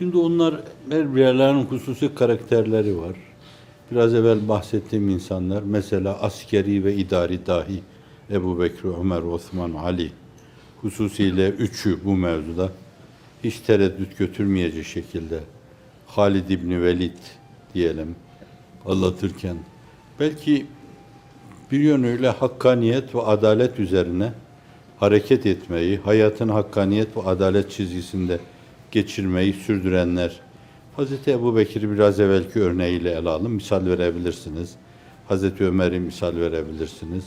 Şimdi onlar her birerlerinin hususi karakterleri var. Biraz evvel bahsettiğim insanlar mesela askeri ve idari dahi Ebu Bekir, Ömer, Osman, Ali hususiyle üçü bu mevzuda hiç tereddüt götürmeyecek şekilde Halid İbni Velid diyelim anlatırken belki bir yönüyle hakkaniyet ve adalet üzerine hareket etmeyi, hayatın hakkaniyet ve adalet çizgisinde geçirmeyi sürdürenler. Hazreti Ebu Bekir'i biraz evvelki örneğiyle ele alın. Misal verebilirsiniz. Hazreti Ömer'i misal verebilirsiniz.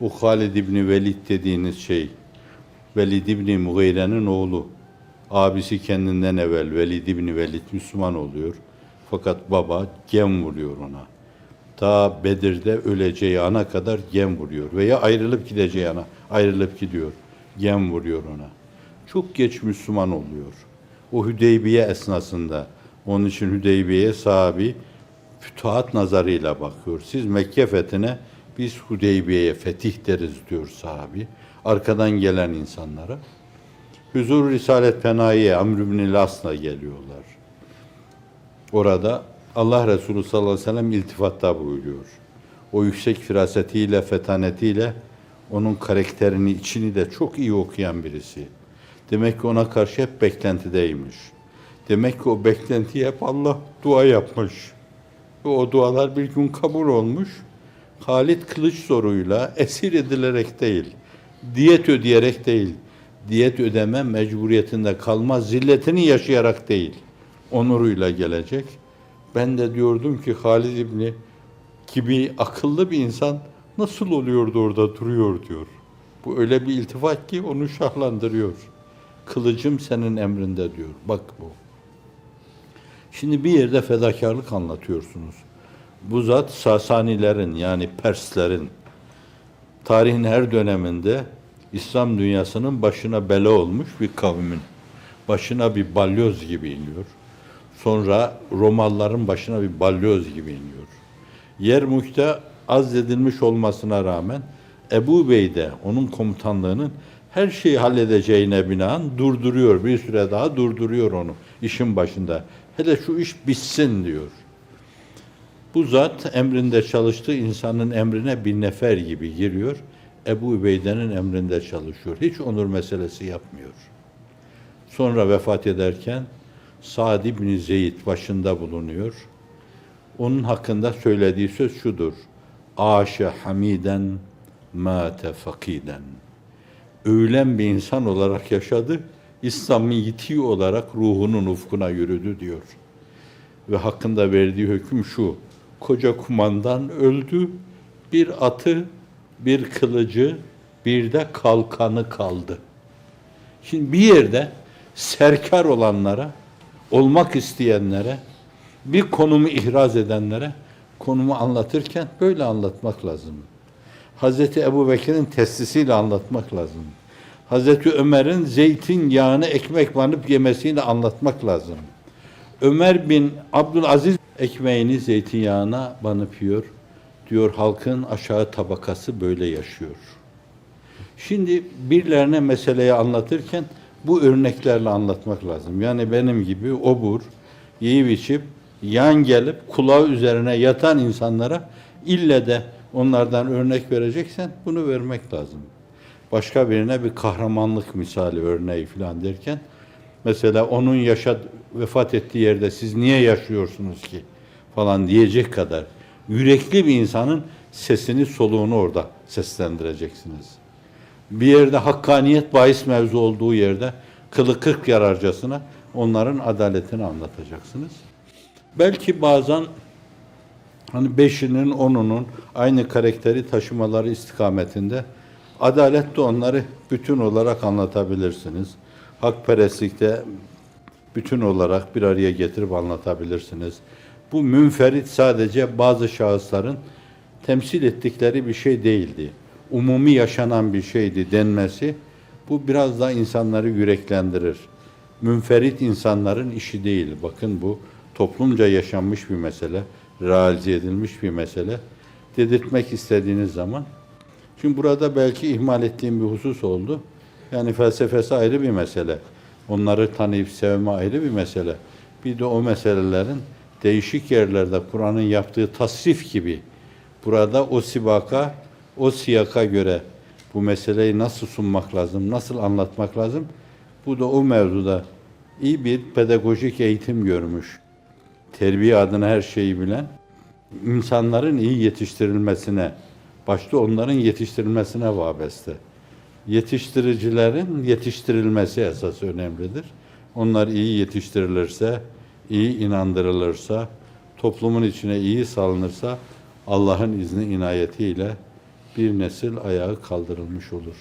Bu Halid İbni Velid dediğiniz şey, Velid İbni Mughire'nin oğlu. Abisi kendinden evvel Velid İbni Velid Müslüman oluyor. Fakat baba gem vuruyor ona. Ta Bedir'de öleceği ana kadar gem vuruyor. Veya ayrılıp gideceği ana ayrılıp gidiyor. Gem vuruyor ona. Çok geç Müslüman oluyor. O Hüdeybiye esnasında. Onun için Hüdeybiye'ye sahabi fütuhat nazarıyla bakıyor. Siz Mekke fethine biz Hudeybiye'ye fetih deriz diyor sahabi. Arkadan gelen insanlara. Huzur Risalet Penahi'ye Amr ibn Las'la geliyorlar. Orada Allah Resulü sallallahu aleyhi ve sellem iltifatta buyuruyor. O yüksek firasetiyle, fetanetiyle onun karakterini, içini de çok iyi okuyan birisi. Demek ki ona karşı hep beklentideymiş. Demek ki o beklentiyi hep Allah dua yapmış. Ve o dualar bir gün kabul olmuş. Halit kılıç zoruyla esir edilerek değil, diyet ödeyerek değil, diyet ödeme mecburiyetinde kalma zilletini yaşayarak değil, onuruyla gelecek. Ben de diyordum ki Halid İbni gibi akıllı bir insan nasıl oluyordu orada duruyor diyor. Bu öyle bir iltifat ki onu şahlandırıyor. Kılıcım senin emrinde diyor. Bak bu. Şimdi bir yerde fedakarlık anlatıyorsunuz. Bu zat Sasanilerin yani Perslerin tarihin her döneminde İslam dünyasının başına bela olmuş bir kavmin. Başına bir balyoz gibi iniyor. Sonra Romalıların başına bir balyoz gibi iniyor. Yermuk'ta azledilmiş olmasına rağmen Ebu Bey de onun komutanlığının her şeyi halledeceğine binaen durduruyor. Bir süre daha durduruyor onu işin başında. Hele şu iş bitsin diyor. Bu zat emrinde çalıştığı insanın emrine bir nefer gibi giriyor. Ebu Übeyde'nin emrinde çalışıyor. Hiç onur meselesi yapmıyor. Sonra vefat ederken Sa'd ibn Zeyd başında bulunuyor. Onun hakkında söylediği söz şudur. Aşe hamiden mate fakiden. Öğlen bir insan olarak yaşadı. İslam'ın yitiği olarak ruhunun ufkuna yürüdü diyor. Ve hakkında verdiği hüküm şu. Koca kumandan öldü. Bir atı, bir kılıcı, bir de kalkanı kaldı. Şimdi bir yerde serkar olanlara, olmak isteyenlere, bir konumu ihraz edenlere konumu anlatırken böyle anlatmak lazım. Hazreti Ebu Bekir'in testisiyle anlatmak lazım. Hazreti Ömer'in zeytin yağını ekmek banıp yemesiyle anlatmak lazım. Ömer bin Abdülaziz ekmeğini zeytinyağına banıp yiyor. Diyor halkın aşağı tabakası böyle yaşıyor. Şimdi birilerine meseleyi anlatırken bu örneklerle anlatmak lazım. Yani benim gibi obur, yiyip içip, yan gelip kulağı üzerine yatan insanlara ille de onlardan örnek vereceksen bunu vermek lazım. Başka birine bir kahramanlık misali örneği falan derken mesela onun yaşad vefat ettiği yerde siz niye yaşıyorsunuz ki falan diyecek kadar yürekli bir insanın sesini soluğunu orada seslendireceksiniz. Bir yerde hakkaniyet bahis mevzu olduğu yerde kılı kırk yararcasına onların adaletini anlatacaksınız. Belki bazen hani beşinin onunun aynı karakteri taşımaları istikametinde adalet de onları bütün olarak anlatabilirsiniz. Hakperestlikte bütün olarak bir araya getirip anlatabilirsiniz. Bu münferit sadece bazı şahısların temsil ettikleri bir şey değildi. Umumi yaşanan bir şeydi denmesi bu biraz da insanları yüreklendirir. Münferit insanların işi değil. Bakın bu toplumca yaşanmış bir mesele, realize edilmiş bir mesele. Dedirtmek istediğiniz zaman. Şimdi burada belki ihmal ettiğim bir husus oldu. Yani felsefesi ayrı bir mesele. Onları tanıyıp sevme ayrı bir mesele. Bir de o meselelerin değişik yerlerde Kur'an'ın yaptığı tasrif gibi burada o sibaka, o siyaka göre bu meseleyi nasıl sunmak lazım, nasıl anlatmak lazım? Bu da o mevzuda iyi bir pedagojik eğitim görmüş. Terbiye adına her şeyi bilen, insanların iyi yetiştirilmesine, başta onların yetiştirilmesine vabeste. Yetiştiricilerin yetiştirilmesi esas önemlidir. Onlar iyi yetiştirilirse, iyi inandırılırsa, toplumun içine iyi salınırsa Allah'ın izni inayetiyle bir nesil ayağı kaldırılmış olur.